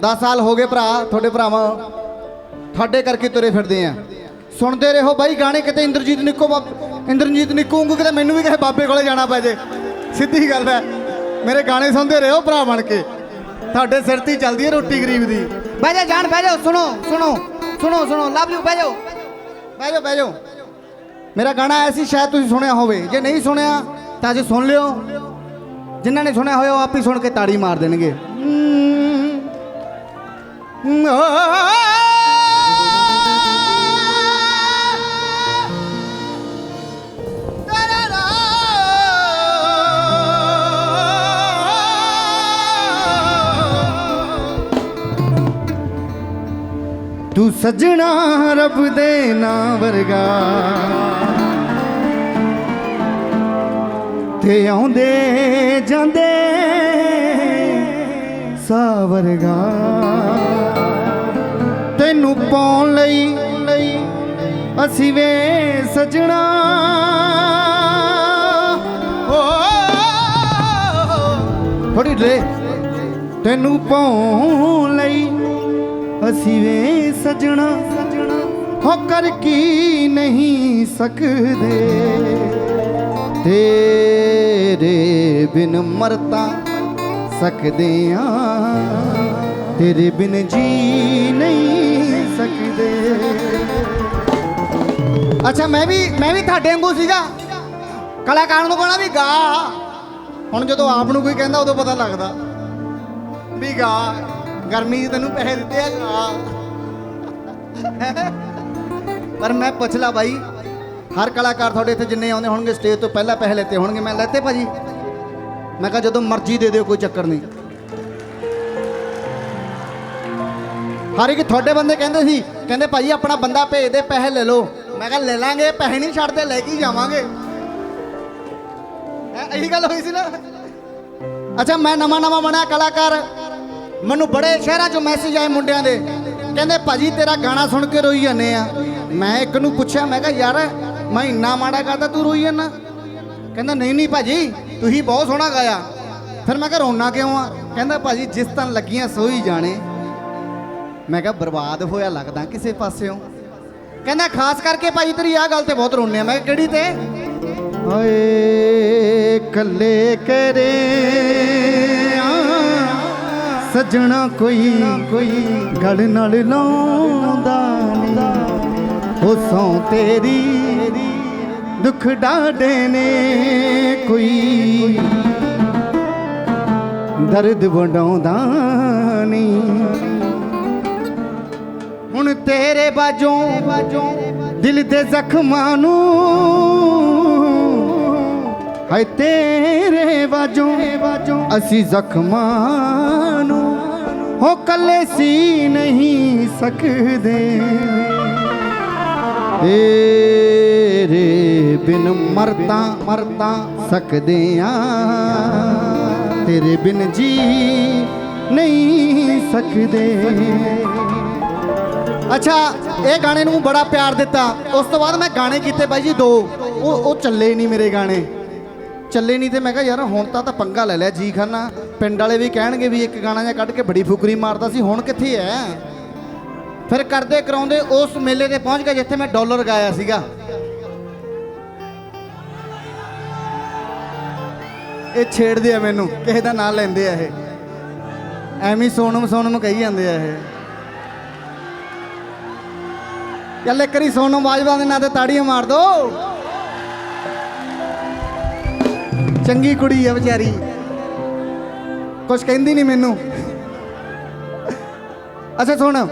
10 ਸਾਲ ਹੋ ਗਏ ਭਰਾ ਤੁਹਾਡੇ ਭਰਾਵਾਂ। ਤੁਹਾਡੇ ਕਰਕੇ ਤੁਰੇ ਫਿਰਦੇ ਆ। ਸੁਣਦੇ ਰਹੋ ਬਾਈ ਗਾਣੇ ਕਿਤੇ ਇੰਦਰਜੀਤ ਨਿੱਕੋ ਇੰਦਰਜੀਤ ਨਿੱਕੋ ਵਾਂਗੂ ਕਿਤੇ ਮੈਨੂੰ ਵੀ ਕਿਸੇ ਬਾਬੇ ਕੋਲੇ ਜਾਣਾ ਪੈ ਜੇ। ਸਿੱਧੀ ਗੱਲ ਹੈ। ਮੇਰੇ ਗਾਣੇ ਸੁਣਦੇ ਰਹੋ ਭਰਾ ਬਣ ਕੇ। ਤੁਹਾਡੇ ਸਿਰ ਤੇ ਚੱਲਦੀ ਹੈ ਰੋਟੀ ਗਰੀਬ ਦੀ। ਬਹਿ ਜਾ ਜਾਨ ਬਹਿ ਜਾਓ ਸੁਣੋ ਸੁਣੋ ਸੁਣੋ ਸੁਣੋ ਲਵ ਯੂ ਬਹਿ ਜਾਓ। ਬਹਿ ਜਾਓ ਬਹਿ ਜਾਓ। ਮੇਰਾ ਗਾਣਾ ਆਇਆ ਸੀ ਸ਼ਾਇਦ ਤੁਸੀਂ ਸੁਣਿਆ ਹੋਵੇ। ਜੇ ਨਹੀਂ ਸੁਣਿਆ ਤਾਂ ਅੱਜ ਸੁਣ ਲਿਓ। ਜਿਨ੍ਹਾਂ ਨੇ ਸੁਣਿਆ ਹੋਇਆ ਉਹ ਆਪ ਹੀ ਸੁਣ ਕੇ ਤਾੜੀ ਮਾਰ ਦੇਣਗੇ। ਤੂੰ ਸਜਣਾ ਰੱਬ ਦੇ ਨਾਂ ਵਰਗਾ। ਤੇ ਆਉਂਦੇ ਜਾਂਦੇ ਸਾਵਰਗਾ ਤੈਨੂੰ ਪਾਉਣ ਲਈ ਲਈ ਅਸੀਂ ਵੇ ਸਜਣਾ। ਥੋੜੀ ਲੈ ਤੈਨੂੰ ਪਾਉਣ ਲਈ ਅਸੀਂ ਵੇ ਸਜਣਾ ਸਜਣਾ। ਹੋ ਕਰ ਕੀ ਨਹੀਂ ਸਕਦੇ। ਤੇਰੇ ਬਿਨ ਮਰਤਾ ਸਕਦੇ ਆ। ਤੇਰੇ ਬਿਨ ਜੀ ਨਹੀਂ ਸਕਦੇ। ਅੱਛਾ, ਮੈਂ ਵੀ ਮੈਂ ਵੀ ਤੁਹਾਡੇ ਵਾਂਗੂ ਸੀਗਾ। ਕਲਾਕਾਰ ਨੂੰ ਕਹਣਾ ਵੀ ਗਾ। ਹੁਣ ਜਦੋਂ ਆਪ ਨੂੰ ਕੋਈ ਕਹਿੰਦਾ, ਉਦੋਂ ਪਤਾ ਲੱਗਦਾ ਵੀ ਗਾ। ਗਰਮੀ 'ਚ ਤੈਨੂੰ ਪੈਸੇ ਦਿੱਤੇ ਆ, ਗਾ। ਪਰ ਮੈਂ ਪੁੱਛ ਲਾ ਬਾਈ, ਹਰ ਕਲਾਕਾਰ ਤੁਹਾਡੇ ਇੱਥੇ ਜਿੰਨੇ ਆਉਂਦੇ ਹੋਣਗੇ, ਸਟੇਜ ਤੋਂ ਪਹਿਲਾਂ ਪੈਸੇ ਲੈਤੇ ਹੋਣਗੇ। ਮੈਂ ਲੈਤੇ ਭਾਜੀ। ਮੈਂ ਕਿਹਾ ਜਦੋਂ ਮਰਜ਼ੀ ਦੇ ਦਿਓ, ਕੋਈ ਚੱਕਰ ਨਹੀਂ। ਹਰ ਇੱਕ ਤੁਹਾਡੇ ਬੰਦੇ ਕਹਿੰਦੇ ਸੀ, ਕਹਿੰਦੇ ਭਾਜੀ ਆਪਣਾ ਬੰਦਾ ਭੇਜ ਦੇ, ਪੈਸੇ ਲੈ ਲਓ। ਮੈਂ ਕਿਹਾ ਲੈ ਲਾਂਗੇ, ਪੈਸੇ ਨਹੀਂ ਛੱਡਦੇ, ਲੈ ਕੇ ਜਾਵਾਂਗੇ। ਇਹੀ ਗੱਲ ਹੋਈ ਸੀ ਨਾ? ਅੱਛਾ, ਮੈਂ ਨਵਾਂ ਨਵਾਂ ਬਣਿਆ ਕਲਾਕਾਰ। ਮੈਨੂੰ ਬੜੇ ਸ਼ਹਿਰਾਂ 'ਚੋਂ ਮੈਸੇਜ ਆਏ ਮੁੰਡਿਆਂ ਦੇ। ਕਹਿੰਦੇ, ਭਾਜੀ, ਤੇਰਾ ਗਾਣਾ ਸੁਣ ਕੇ ਰੋਈ ਜਾਂਦੇ ਆ। ਮੈਂ ਇੱਕ ਨੂੰ ਪੁੱਛਿਆ, ਮੈਂ ਕਿਹਾ, ਯਾਰ, ਮੈਂ ਇੰਨਾ ਮਾੜਾ ਕਰਦਾ, ਤੂੰ ਰੋਈ ਜਾਂਦਾ? ਕਹਿੰਦਾ, ਨਹੀਂ ਨਹੀਂ ਭਾਜੀ ਤੁਸੀਂ ਬਹੁਤ ਸੋਹਣਾ ਗਾਇਆ। ਫਿਰ ਮੈਂ ਕਿਹਾ, ਰੋਣਾ ਕਿਉਂ ਆ? ਕਹਿੰਦਾ, ਭਾਜੀ, ਜਿਸ ਤਨ ਲੱਗੀਆਂ, ਸੋਈ ਜਾਣੇ। ਮੈਂ ਕਿਹਾ, ਬਰਬਾਦ ਹੋਇਆ ਲੱਗਦਾ ਕਿਸੇ ਪਾਸਿਓਂ। ਕਹਿੰਦਾ, ਖਾਸ ਕਰਕੇ ਭਾਜੀ, ਤੇਰੀ ਆਹ ਗੱਲ ਤੇ ਬਹੁਤ ਰੋਣੇ ਆ। ਮੈਂ ਕਿਹਾ, ਕਿਹੜੀ ਤੇ? ਓਏ ਕੱਲੇ ਕਰੇ ਸਜਣਾ ਕੋਈ ਕੋਈ ਗਲ ਨਾਲ ਲਾਉਂਦਾ ਨਹੀਂ। ਉਹ ਸੌ ਤੇਰੀ ਦੁੱਖ ਡਾਡੇ ਨੇ ਕੋਈ। ਦਰਦ ਵੰਡਾਉਂਦਾ ਨਹੀਂ। ਹੁਣ ਤੇਰੇ ਬਾਜੋਂ, ਦਿਲ ਦੇ ਜ਼ਖਮਾਂ ਨੂੰ ਹਾਏ ਤੇਰੇ ਬਾਜੋਂ, ਅਸੀਂ ਜ਼ਖਮਾਂ ਨੂੰ ਹੋ ਕੱਲੇ ਸੀ ਨਹੀਂ ਸਕਦੇ। ਤੇਰੇ ਬਿਨ ਮਰਦਾ ਮਰਦਾ ਸਕਦੇ ਆ ਤੇਰੇ ਬਿਨ ਜੀ ਨਹੀਂ ਸਕਦੇ। ਅੱਛਾ, ਇਹ ਗਾਣੇ ਨੂੰ ਬੜਾ ਪਿਆਰ ਦਿੱਤਾ। ਉਸ ਤੋਂ ਬਾਅਦ ਮੈਂ ਗਾਣੇ ਕੀਤੇ ਬਾਈ ਜੀ ਦੋ। ਉਹ ਉਹ ਚੱਲੇ ਨਹੀਂ ਮੇਰੇ ਗਾਣੇ। ਚੱਲੇ ਨਹੀਂ ਤੇ ਮੈਂ ਕਿਹਾ ਯਾਰ ਹੁਣ ਤਾਂ ਤਾਂ ਪੰਗਾ ਲੈ ਲਿਆ ਜੀ ਖਾਨਾ। ਪਿੰਡ ਵਾਲੇ ਵੀ ਕਹਿਣਗੇ ਵੀ ਇੱਕ ਗਾਣਾ ਜਿਹਾ ਕੱਢ ਕੇ ਬੜੀ ਫੁਕਰੀ ਮਾਰਦਾ ਸੀ, ਹੁਣ ਕਿੱਥੇ ਐ? ਫਿਰ ਕਰਦੇ ਕਰਾਉਂਦੇ, ਉਸ ਮੇਲੇ ਤੇ ਪਹੁੰਚ ਗਏ ਜਿੱਥੇ ਮੈਂ ਡਾਲਰ ਗਾਇਆ ਸੀਗਾ। ਇਹ ਛੇੜਦੇ ਆ ਮੈਨੂੰ, ਕਿਸੇ ਦਾ ਨਾਂ ਲੈਂਦੇ ਆ ਇਹ। ਐਵੇਂ ਸੋਨਮ ਸੋਨਮ ਕਹੀ ਜਾਂਦੇ ਆ ਇਹ। ਚੱਲ ਇੱਕ ਵਾਰੀ ਸੋਨਮ ਬਾਜਵਾ ਦੇ ਨਾਂ ਤੇ ਤਾੜੀਆਂ ਮਾਰ ਦੋ। ਚੰਗੀ ਕੁੜੀ ਆ ਵਿਚਾਰੀ। ਕੁਛ ਕਹਿੰਦੀ ਨਹੀਂ ਮੈਨੂੰ। ਅੱਛਾ ਸੁਣ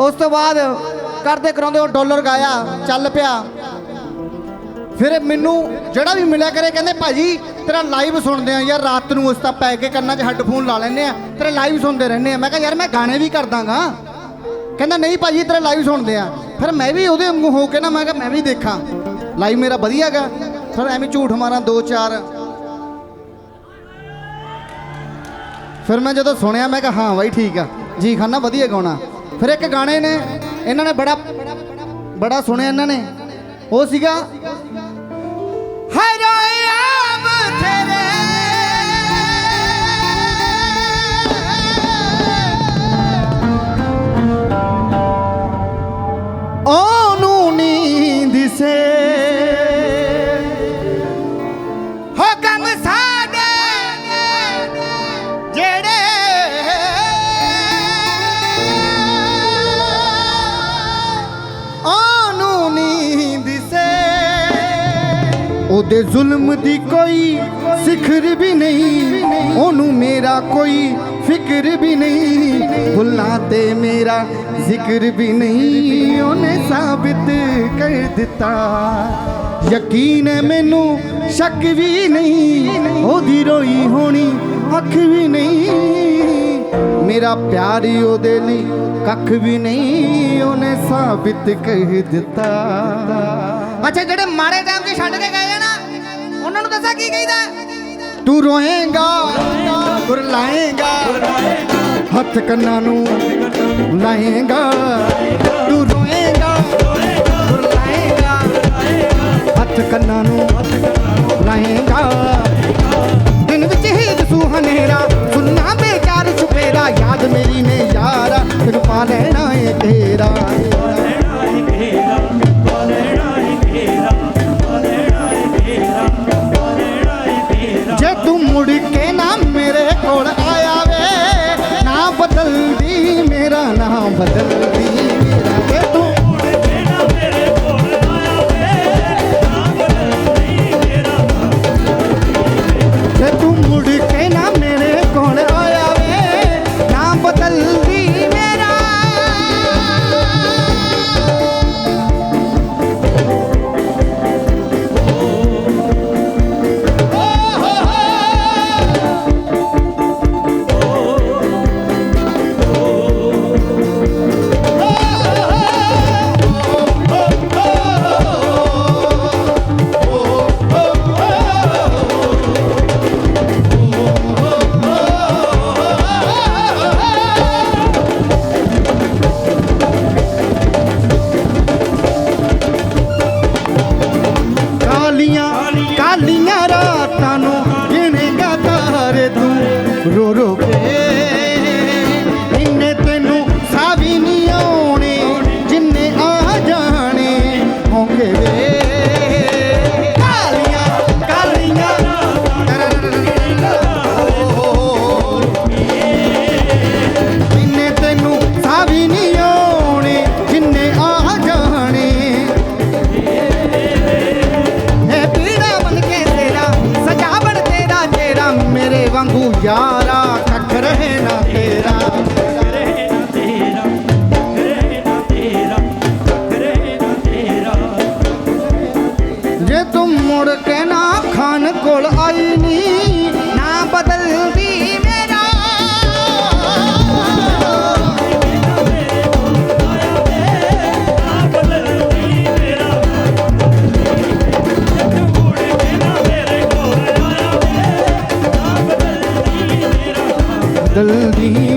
ਉਸ ਤੋਂ ਬਾਅਦ ਕਰਦੇ ਕਰਾਉਂਦੇ ਉਹ ਡਾਲਰ ਗਾਇਆ, ਚੱਲ ਪਿਆ। ਫਿਰ ਮੈਨੂੰ ਜਿਹੜਾ ਵੀ ਮਿਲਿਆ ਕਰੇ, ਕਹਿੰਦੇ, ਭਾਜੀ, ਤੇਰਾ ਲਾਈਵ ਸੁਣਦੇ ਆ ਯਾਰ, ਰਾਤ ਨੂੰ ਉਸ ਤਾਂ ਪੈ ਕੇ ਕੰਨਾਂ 'ਚ ਹੈੱਡਫੋਨ ਲਾ ਲੈਂਦੇ ਆ ਤੇਰਾ ਲਾਈਵ ਸੁਣਦੇ ਰਹਿੰਦੇ ਆ ਮੈਂ ਕਿਹਾ, ਯਾਰ, ਮੈਂ ਗਾਣੇ ਵੀ ਕਰਦਾਗਾ ਕਹਿੰਦਾ, ਨਹੀਂ ਭਾਜੀ, ਤੇਰਾ ਲਾਈਵ ਸੁਣਦੇ ਆ ਫਿਰ ਮੈਂ ਵੀ ਉਹਦੇ ਮੂੰਹ ਹੋ ਕੇ ਨਾ, ਮੈਂ ਕਿਹਾ, ਮੈਂ ਵੀ ਦੇਖਾਂ। ਲਾਈਵ ਮੇਰਾ ਵਧੀਆ ਗਾ। ਫਿਰ ਐਵੇਂ ਝੂਠ ਮਾਰਾਂ, ਦੋ, ਚਾਰ। ਫਿਰ ਮੈਂ ਜਦੋਂ ਸੁਣਿਆ, ਮੈਂ ਕਿਹਾ, ਹਾਂ ਬਾਈ, ਠੀਕ ਆ। ਜੀ ਖਾਨਾ ਵਧੀਆ ਗਾਉਣਾ। ਫਿਰ ਇੱਕ ਗਾਣੇ ਨੇ ਇਹਨਾਂ ਨੇ ਬੜਾ ਬੜਾ ਸੁਣਿਆ ਇਹਨਾਂ ਨੇ। ਉਹ ਸੀਗਾ ਜ਼ੁਲਮ ਦੀ ਕੋਈ ਸਿਖਰ ਵੀ ਨਹੀਂ, ਉਹਨੂੰ ਮੇਰਾ ਕੋਈ ਫਿਕਰ ਵੀ ਨਹੀਂ। ਭੁੱਲਾਂ ਤੇ ਮੇਰਾ ਜ਼ਿਕਰ ਵੀ ਨਹੀਂ, ਉਹਨੇ ਸਾਬਿਤ ਕਰ ਦਿੱਤਾ। ਯਕੀਨ ਹੈ ਮੈਨੂੰ ਸ਼ੱਕ ਵੀ ਨਹੀਂ, ਉਹਦੀ ਰੋਈ ਹੋਣੀ ਅੱਖ ਵੀ ਨਹੀਂ। ਮੇਰਾ ਪਿਆਰ ਹੀ ਉਹਦੇ ਲਈ ਕੱਖ ਵੀ ਨਹੀਂ, ਉਹਨੇ ਸਾਬਿਤ ਕਰ ਦਿੱਤਾ। ਅੱਛਾ, ਜਿਹੜੇ ਮਾੜੇ ਟਾਈਮ 'ਚ ਛੱਡ ਕੇ ਗਏ ਕੀ ਕਹੀਦਾ? ਤੂੰ ਰੋਏਗਾ ਗੁਰਲਾਏਗਾ ਹੱਥ ਕੰਨਾਂ ਨੂੰ ਲਾਏਗਾ। ਤੂੰ ਨਾ ਵਾਂਗੂ believe